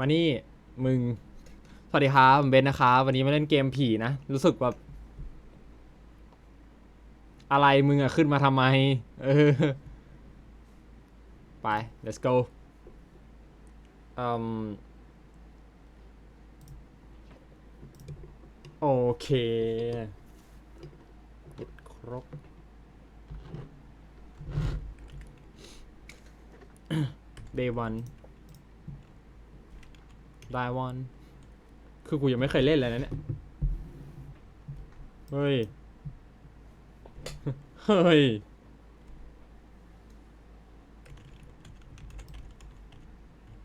มานี่มึง สวัสดีครับผมเบนซ์นะครับวันนี้มาเล่นเกมผีนะ รู้สึกแบบ อะไรมึงอะขึ้นมาทำไม เออ ไป let's go อืมโอเคกดครบ day one ได้วันคือกูยังไม่เคยเล่นเลยนะเนี่ย เฮ้ย เฮ้ย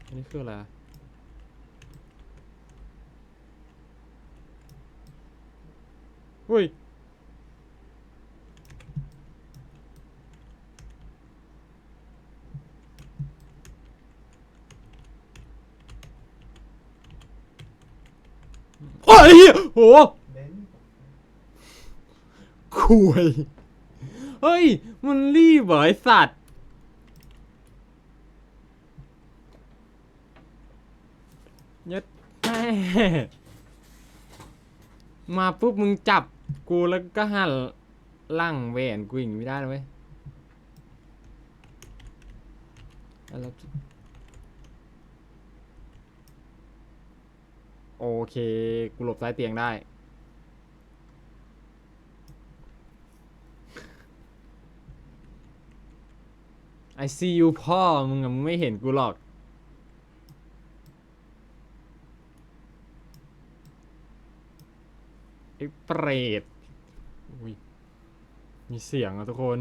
อันนี้คืออะไรเฮ้ย โอ้ยเหี้ยโหเบนซ์คุยเฮ้ย มันรีบเหรอไอสัตว์ ยัดแม่มาปุ๊บมึงจับกูแล้วก็หันล่างแหวนกูอย่างนี้ไม่ได้นะเว้ยแล้ว โอเค กูหลบซ้ายเตียงได้ I see you พ่อ มึงอะมึงไม่เห็นกูหรอก ไอ้เปรตอุ้ยมีเสียงอะทุกคน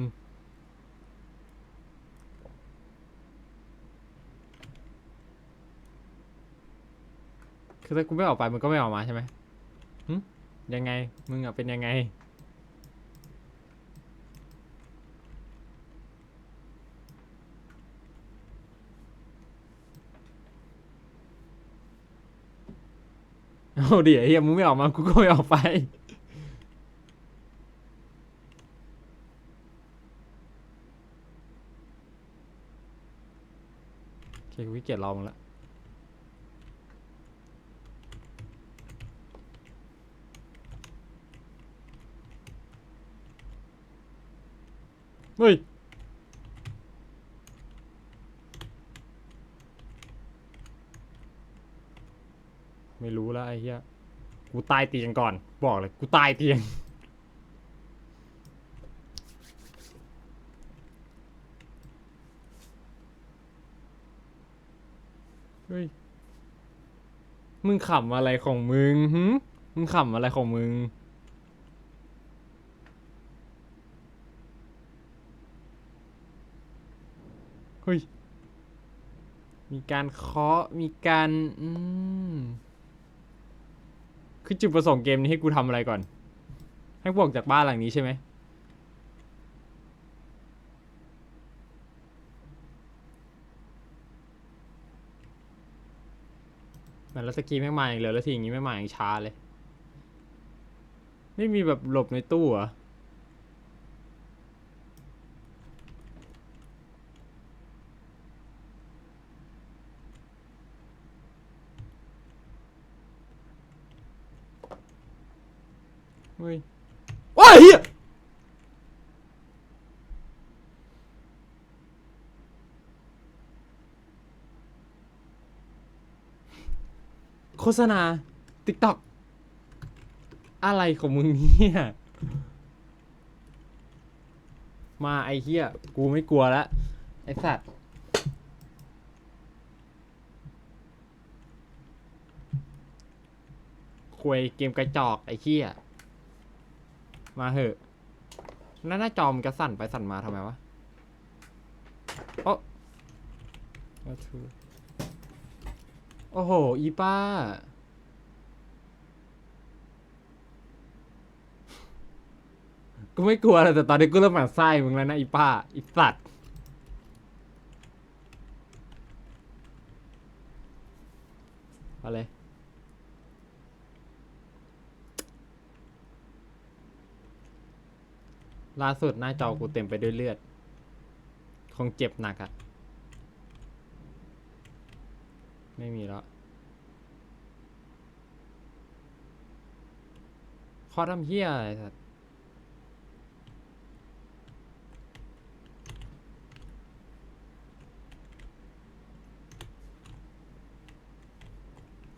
คือถ้ากูไม่ออกไปมันก็ไม่ออกมาใช่ไหมหึยังไง มึงอะเป็นยังไง เอาเดี๋ยวเฮียมึงไม่ออกมา กูก็ไม่ออกไป โอเคกูขี้เกียจรอมึงละ ฮ้ย ไม่รู้แล้วไอ้เหี้ย กูตายเตียงก่อน บอกเลย กูตายเตียง เฮ้ย มึงขำอะไรของมึงหึมึงขำอะไรของมึง เฮ้ย มีการเคาะ มีการ อืม คือจุดประสงค์เกมนี้ให้กูทำอะไรก่อน ให้กูออกจากบ้านหลังนี้ใช่ไหมแมันแล้วสกีไม่มาอีกเลยแล้วทีอย่างนี้ไม่มาอย่างช้าเลย ไม่มีแบบหลบในตู้เหรอ เฮ้ยโอ้ยเฮียโฆษณาติ๊กต็อกอะไรของมึงเนี่ยมาไอ้เหี้ยกูไม่กลัวแล้วไอ้สัตว์ควยเกมกระจอกไอ้เหี้ย มาเหอะแล้วหน้าจอมันจะสั่นไปสั่นมาทำไมวะโอ้โอ้โห อีป้า กูไม่กลัวเลยแต่ตอนนี้กูเริ่มหมั่นไส้มึงแล้วนะอีป้า อีสัตว์อาเล ล่าสุดหน้าจอกูเต็มไปด้วยเลือด คงเจ็บหนักอะไม่มีแล้ว ข้อทำเหี้ยอะไรสัตว์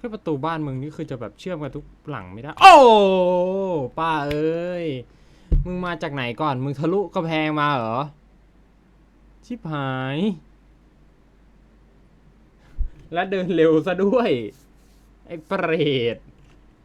ื่อประตูบ้านมึงนี่คือจะแบบเชื่อมกันทุกหลังไม่ได้ โอ้ป้าเอ้ย มึงมาจากไหนก่อน มึงทะลุกระแพงมาเหรอ ชิบหาย และเดินเร็วซะด้วย ไอ้เปรต